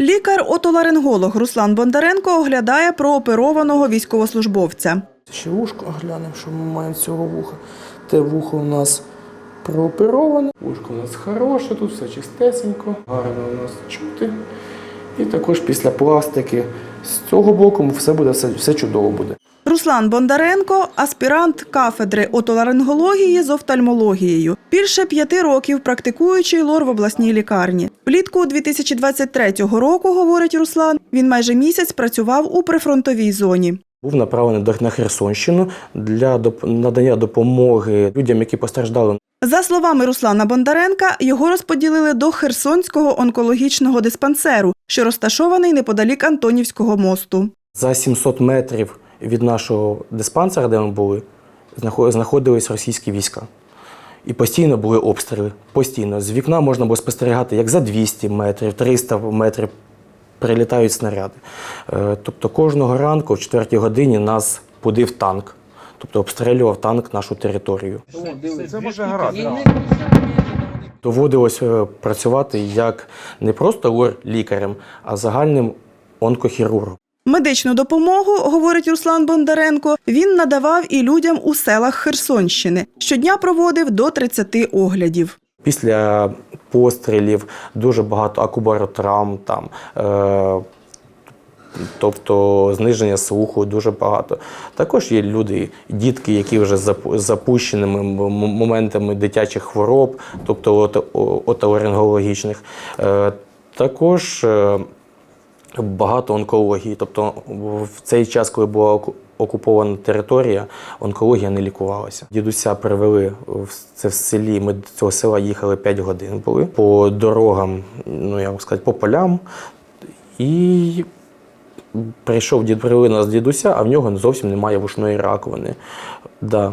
Лікар-отоларинголог Руслан Бондаренко оглядає прооперованого військовослужбовця. Ще вушко оглянемо, що ми маємо цього вуха. Те вухо у нас проопероване. Вушко у нас хороше, тут все чистесенько, гарно у нас чути. І також після пластики з цього боку все буде все, все чудово буде. Руслан Бондаренко аспірант кафедри отоларингології з офтальмологією. Більше п'яти років практикуючий лор в обласній лікарні. Влітку 2023 року, говорить Руслан, він майже місяць працював у прифронтовій зоні. Був направлений до- на Херсонщину для надання допомоги людям, які постраждали За словами Руслана Бондаренка, його розподілили до Херсонського онкологічного диспансеру, що розташований неподалік Антонівського мосту. За 700 метрів від нашого диспансера, де ми були, знаходились російські війська. І постійно були обстріли. Постійно. З вікна можна було спостерігати, як за 200 метрів, 300 метрів прилітають снаряди. Е, Тобто кожного ранку, в 4 годині, нас будив танк. Тобто обстрілював танк нашу територію. Це може гаразд. Доводилось е, працювати як не просто лор-лікарем, а загальним онкохірургом. Медичну допомогу, говорить Руслан Бондаренко, він надавав і людям у селах Херсонщини. Щодня проводив до 30 оглядів. Після пострілів дуже багато акубаротравм, там, е, тобто зниження слуху дуже багато. Також є люди, дітки, які вже з запу- з запущеними моментами дитячих хвороб, тобто отоларингологічних. Е, також е, багато онкології. Тобто в цей час, коли була окупована територія, онкологія не лікувалася. Дідуся привели в це в селі. Ми до цього села їхали 5 годин були по дорогам, ну як сказати, по полям. І прийшов дід, нас дідуся, а в нього зовсім немає вушної раковини. Да.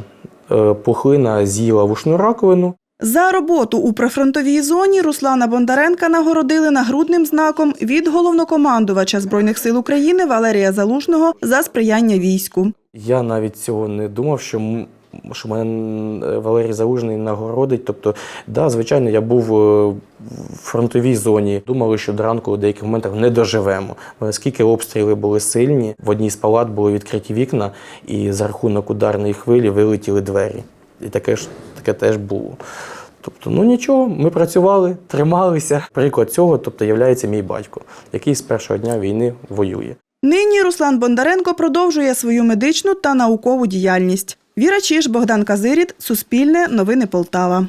Е, Пухлина з'їла вушну раковину, За роботу у прифронтовій зоні Руслана Бондаренка нагородили нагрудним знаком від головнокомандувача Збройних сил України Валерія Залужного за сприяння війську. Я навіть цього не думав, що, що мене е, Валерій Залужний нагородить. Тобто, да, звичайно, я був е, в фронтовій зоні. Думали, що до ранку у деяких моментах не доживемо. Бо Наскільки обстріли були сильні, в одній з палат були відкриті вікна, і за рахунок ударної хвилі вилетіли двері. І таке ж таке теж було. Тобто, ну нічого, ми працювали, трималися. Приклад цього, тобто, являється мій батько, який з першого дня війни воює. Нині Руслан Бондаренко продовжує свою медичну та наукову діяльність. Віра Чіш, Богдан Казиріт, Суспільне, Новини Полтава.